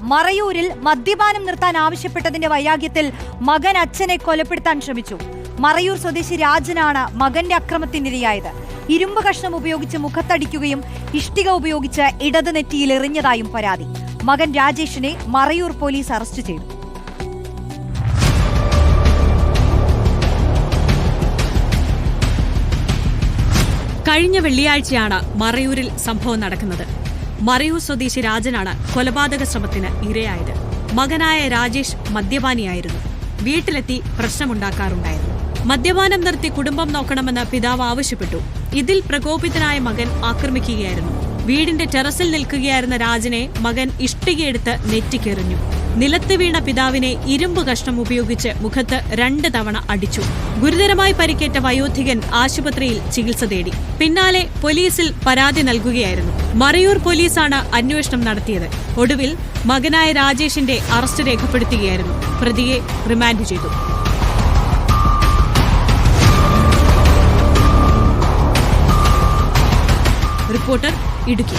മറയൂരിൽ മദ്യപാനം നിർത്താൻ ആവശ്യപ്പെട്ടതിന്റെ വൈരാഗ്യത്തിൽ മകൻ അച്ഛനെ കൊലപ്പെടുത്താൻ ശ്രമിച്ചു. മറയൂർ സ്വദേശി രാജനാണ് മകന്റെ അക്രമത്തിനിരയായത് ഇരുമ്പ് കഷ്ണം ഉപയോഗിച്ച് മുഖത്തടിക്കുകയും ഇഷ്ടിക ഉപയോഗിച്ച് ഇടത് നെറ്റിയിൽ എറിഞ്ഞതായും പരാതി. മകൻ രാജേഷിനെ മറയൂർ പോലീസ് അറസ്റ്റ് ചെയ്തു. കഴിഞ്ഞ വെള്ളിയാഴ്ചയാണ് മറയൂരിൽ സംഭവം നടക്കുന്നത്. മറയൂർ സ്വദേശി രാജനാണ് കൊലപാതക ശ്രമത്തിന് ഇരയായത്. മകനായ രാജേഷ് മദ്യപാനിയായിരുന്നു. വീട്ടിലെത്തി പ്രശ്നമുണ്ടാക്കാറുണ്ടായിരുന്നു. മദ്യപാനം നിർത്തി കുടുംബം നോക്കണമെന്ന് പിതാവ് ആവശ്യപ്പെട്ടു. ഇതിൽ പ്രകോപിതനായ മകൻ ആക്രമിക്കുകയായിരുന്നു. വീടിന്റെ ടെറസിൽ നിൽക്കുകയായിരുന്ന രാജനെ മകൻ ഇഷ്ടികയെടുത്ത് നെറ്റിക്കെറിഞ്ഞു. നിലത്ത് വീണ പിതാവിനെ ഇരുമ്പ് കഷ്ണം ഉപയോഗിച്ച് മുഖത്ത് രണ്ട് തവണ അടിച്ചു. ഗുരുതരമായി പരിക്കേറ്റ വയോധികൻ ആശുപത്രിയിൽ ചികിത്സ തേടി. പിന്നാലെ പോലീസിൽ പരാതി നൽകുകയായിരുന്നു. മറയൂർ പോലീസാണ് അന്വേഷണം നടത്തിയത്. ഒടുവിൽ മകനായ രാജേഷിന്റെ അറസ്റ്റ് രേഖപ്പെടുത്തുകയായിരുന്നു. പ്രതിയെ റിമാൻഡ് ചെയ്തു. റിപ്പോർട്ടർ ഇടുക്കി